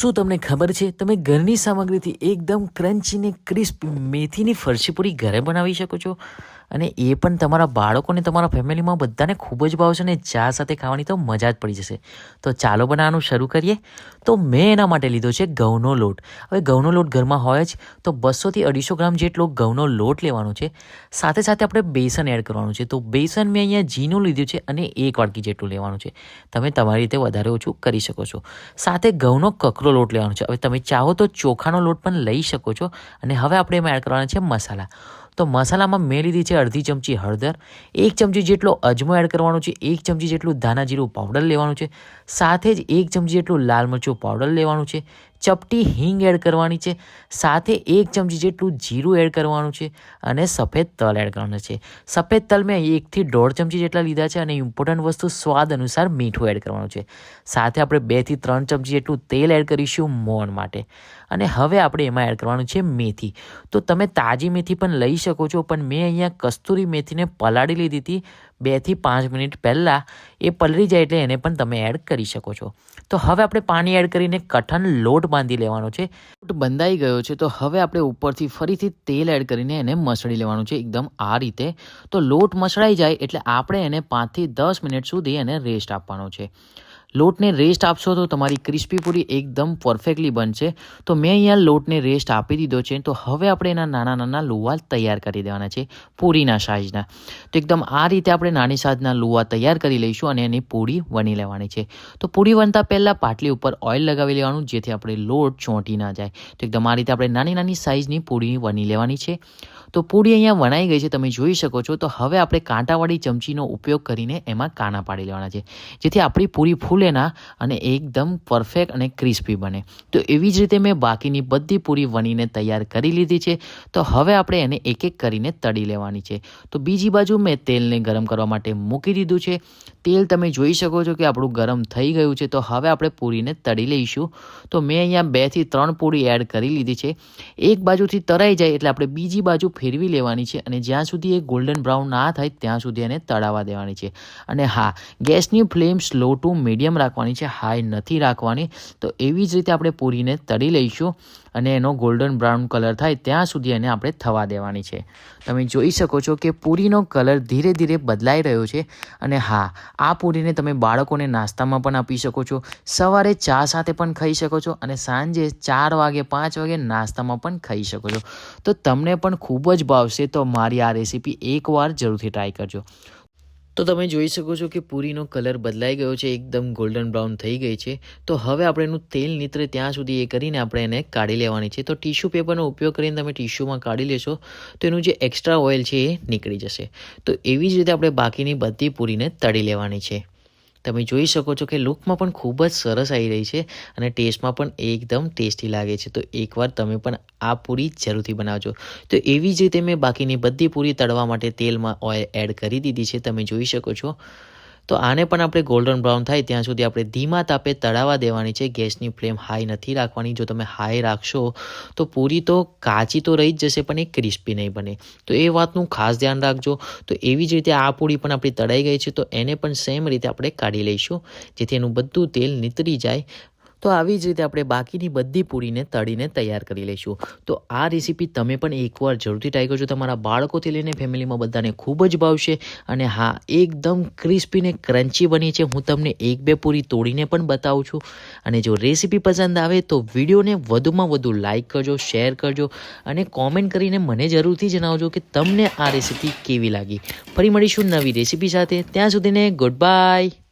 શું તમને ખબર છે? તમે ઘરની સામગ્રીથી એકદમ ક્રન્ચી ક્રિસ્પ મેથીની ફરસીપુરી ઘરે બનાવી શકો છો. અને એ પણ તમારા બાળકોને તમારા ફેમિલીમાં બધાને ખૂબ જ ભાવશે અને ચા સાથે ખાવાની તો મજા જ પડી જશે. તો ચાલો બનાવવાનું શરૂ કરીએ. તો મેં એના માટે લીધો છે ઘઉંનો લોટ. હવે ઘઉંનો લોટ ઘરમાં હોય જ, તો બસોથી અઢીસો ગ્રામ જેટલો ઘઉંનો લોટ લેવાનો છે. સાથે સાથે આપણે બેસન એડ કરવાનું છે. તો બેસન મેં અહીંયા જીનું લીધું છે અને એક વાટકી જેટલું લેવાનું છે. તમે તમારી રીતે વધારે ઓછું કરી શકો છો. સાથે ઘઉંનો કકરો લોટ લેવાનો છે. હવે તમે ચાહો તો ચોખાનો લોટ પણ લઈ શકો છો અને હવે આપણે એમાં એડ કરવાના છે મસાલા. તો મસાલામાં મેં લીધી છે અડધી ચમચી હળદર, એક ચમચી જેટલો અજમો એડ કરવાનો છે, એક ચમચી જેટલું ધાના જીરું પાવડર લેવાનું છે, સાથે જ એક ચમચી જેટલું લાલ મરચું પાવડર લેવાનું છે ચપટી હિંગ એડ કરવાની છે. સાથે એક ચમચી જેટલું જીરું એડ કરવાનું છે અને સફેદ તલ એડ કરવાનું છે. સફેદ તલ મેં એકથી દોઢ ચમચી જેટલા લીધા છે અને ઇમ્પોર્ટન્ટ વસ્તુ સ્વાદ અનુસાર મીઠું એડ કરવાનું છે. સાથે આપણે બેથી ત્રણ ચમચી જેટલું તેલ એડ કરીશું મોણ માટે. અને હવે આપણે એમાં એડ કરવાનું છે મેથી. તો તમે તાજી મેથી પણ લઈ શકો છો, પણ મેં અહીંયા કસ્તુરી મેથીને પલાળી લીધી હતી. બેથી પાંચ મિનિટ પહેલાં એ પલળી જાય એટલે એને પણ તમે એડ કરી શકો છો. તો હવે આપણે પાણી એડ કરીને કઠણ લોટ બાંધી લેવાનો છે. લોટ બંધાઈ ગયો છે, તો હવે આપણે ઉપરથી ફરીથી તેલ એડ કરીને એને મસળી લેવાનું છે, એકદમ આ રીતે. તો લોટ મસળાઈ જાય એટલે આપણે એને પાંચથી દસ મિનિટ સુધી એને રેસ્ટ આપવાનો છે. લોટને રેસ્ટ આપશો તો તમારી ક્રિસ્પી પૂરી એકદમ પરફેક્ટલી બનશે. તો મેં અહીંયા લોટને રેસ્ટ આપી દીધો છે. તો હવે આપણે એના નાના નાના લુવા તૈયાર કરી દેવાના છે પૂરીના સાઇઝના તો એકદમ આ રીતે આપણે નાની સાઇઝના લુવા તૈયાર કરી લઈશું અને એની પૂરી વણી લેવાની છે. તો પૂરી વણતા પહેલાં પાટલી ઉપર ઓઇલ લગાવી લેવાનું જેથી આપણે લોટ ચોંટી ના જાય. તો એકદમ આ રીતે આપણે નાની નાની સાઇઝની પૂરી વણી લેવાની છે. તો પૂરી અહીંયા વણાઈ ગઈ છે. તમે જોઈ શકો છો. તો હવે આપણે કાંટાવાળી ચમચીનો ઉપયોગ કરીને એમાં કાણા પાડી લેવાના છે. જેથી આપણી પૂરી ફૂલે ના અને એકદમ પરફેક્ટ અને ક્રિસ્પી બને. તો એવી જ રીતે મેં બાકીની બધી પૂરી વણીને તૈયાર કરી લીધી છે. તો હવે આપણે એને એક એક કરીને તળી લેવાની છે. તો બીજી બાજુ મેં તેલને ગરમ કરવા માટે મૂકી દીધું છે. તેલ તમે જોઈ શકો છો કે આપણું ગરમ થઈ ગયું છે. તો હવે આપણે પૂરીને તળી લઈશું. તો મેં અહીંયા બેથી ત્રણ પૂરી એડ કરી લીધી છે. એક બાજુથી તરાઈ જાય એટલે આપણે બીજી બાજુ ફેરવી લેવાની છે અને જ્યાં સુધી એ ગોલ્ડન બ્રાઉન ના થાય ત્યાં સુધી એને તળાવવા દેવાની છે. અને હા, ગેસની ફ્લેમ સ્લો ટુ મીડિયમ રાખવાની છે, હાઈ નથી રાખવાની, તો એવી જ રીતે આપણે પૂરીને તળી લઈશું અને એનો ગોલ્ડન બ્રાઉન કલર થાય ત્યાં સુધી એને આપણે થવા દેવાની છે. તમે જોઈ શકો છો કે પૂરીનો કલર ધીરે ધીરે બદલાઈ રહ્યો છે અને હા, આ પૂરીને તમે બાળકોને નાસ્તામાં પણ આપી શકો છો, સવારે ચા સાથે પણ ખાઈ શકો છો અને સાંજે ચાર વાગે, પાંચ વાગે નાસ્તામાં પણ ખાઈ શકો છો. તો તમને પણ ખૂબ જ ભાવશે, તો મારી આ રેસીપી એકવાર જરૂરથી ટ્રાય કરજો. તો તમે જોઈ શકો છો કે પૂરીનો કલર બદલાઈ ગયો છે, એકદમ ગોલ્ડન બ્રાઉન થઈ ગઈ છે. તો હવે આપણે એનું તેલ નીતરે ત્યાં સુધી એ કરીને આપણે એને કાઢી લેવાની છે. તો ટીશ્યુ પેપરનો ઉપયોગ કરીને તમે ટીશ્યુમાં કાઢી લેશો, તો એનું જે એક્સ્ટ્રા ઓઇલ છે એ નીકળી જશે. તો એવી જ રીતે આપણે બાકીની બધી પૂરીને તળી લેવાની છે. તમે જોઈ શકો છો કે લુકમાં પણ ખૂબ જ સરસ આવી રહી છે અને ટેસ્ટમાં પણ એકદમ ટેસ્ટી લાગે છે. તો એકવાર તમે પણ આ પૂરી જરૂરથી બનાવજો. તો એવી જ રીતે મેં બાકીની બધી પૂરી તળવા માટે તેલમાં ઓઇલ એડ કરી દીધી છે. તમે જોઈ શકો છો. તો આને પણ આપણે ગોલ્ડન બ્રાઉન થાય ત્યાં સુધી આપણે ધીમા તાપે તળાવવા દેવાની છે. ગેસની ફ્લેમ હાઈ નથી રાખવાની. જો તમે હાઈ રાખશો તો પૂરી તો કાચી તો રહી જ જશે પણ એ ક્રિસ્પી નહીં બને. તો એ વાતનું ખાસ ધ્યાન રાખજો. તો એવી જ રીતે આ પૂરી પણ આપણી તળાઈ ગઈ છે. તો એને પણ સેમ રીતે આપણે કાઢી લઈશું. જેથી એનું બધું તેલ નીતરી જાય. તો આવી જ રીતે આપણે બાકીની બધી પૂરીને તળીને તૈયાર કરી લઈશું. તો આ રેસીપી તમે પણ એકવાર જરૂરથી ટ્રાય કરજો. તમારા બાળકોથી લઈને ફેમિલીમાં બધાને ખૂબ જ ભાવશે. અને હા, એકદમ ક્રિસ્પી ને ક્રન્ચી બની છે. હું તમને એક બે પૂરી તોડીને પણ બતાવું છું. અને જો રેસીપી પસંદ આવે તો વિડીયોને વધુમાં વધુ લાઇક કરજો શેર કરજો અને કોમેન્ટ કરીને મને જરૂરથી જણાવજો કે તમને આ રેસીપી કેવી લાગી. ફરી મળીશું નવી રેસીપી સાથે. ત્યાં સુધીને ગુડ બાય